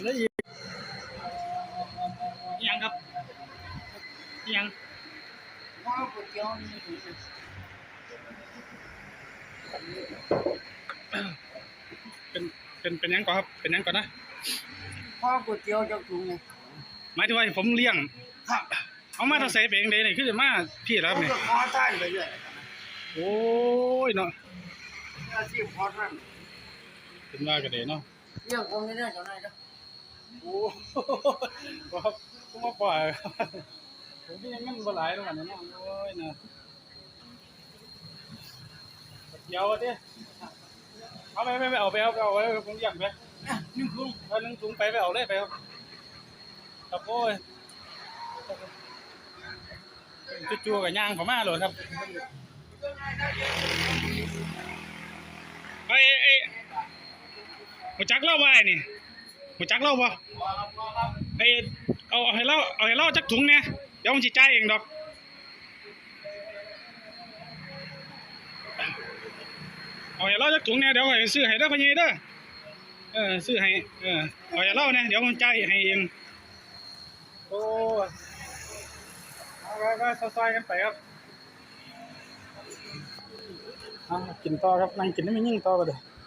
อันนี้อีกอิหยังครับอิหยังข้าวก๋วยเตี๋ยวนี่เป็นเป็นเป็นหยังก่อนครับ เป็นหยังก่อนนะข้าวก๋วยเตี๋ยวจะถุงไงหมายถึงว่าให้ผมเลี้ยงครับเอามาถ้าใส่เป็นยังไงนี่คือจะมาพี่แล้วครับเขานี่จะขอท่านไปเรื่อยโอ้ยเนาะอาชีพขอท่านเป็นว่ากันเลยเนาะเรื่องผมนี่เนี่ยเจ้านายจ้ะ โอ้ครับผมมาปล่อยครับผมพี่ยังเงินบ่หลายแล้วกันเนะโอ้ยเนะเดี๋ยวดิเอาไปไปไปเอาไปเอาไปเอาไว้ผมอยากไปอะนึ่งถุงเอานึ่งถุงไปไปเอาเลยไปครับครับโอ้ยจู่ๆกับย่างเขามาเลยครับไอ้ไอ้หัวจักเล่าว่าไอ้นี่ หัวจักเล่าบ่ไอ้เอาเอาให้เล่าเอาให้เล่าจักถุงเนี่ยเดี๋ยวผมจิจ่ายเองดอกเอาให้เล่าจักถุงเนี่ยเดี๋ยวให้ซื้อให้เด้อพ่อใหญ่เด้อเออซื้อให้เออเอาอย่าเล่านะเดี๋ยวผมจ่ายให้เองโอ้ยเอาไปไปซอยๆกันไปครับเอากินต่อครับนั่งกินได้ไม่ยิ่งต่อไปเลย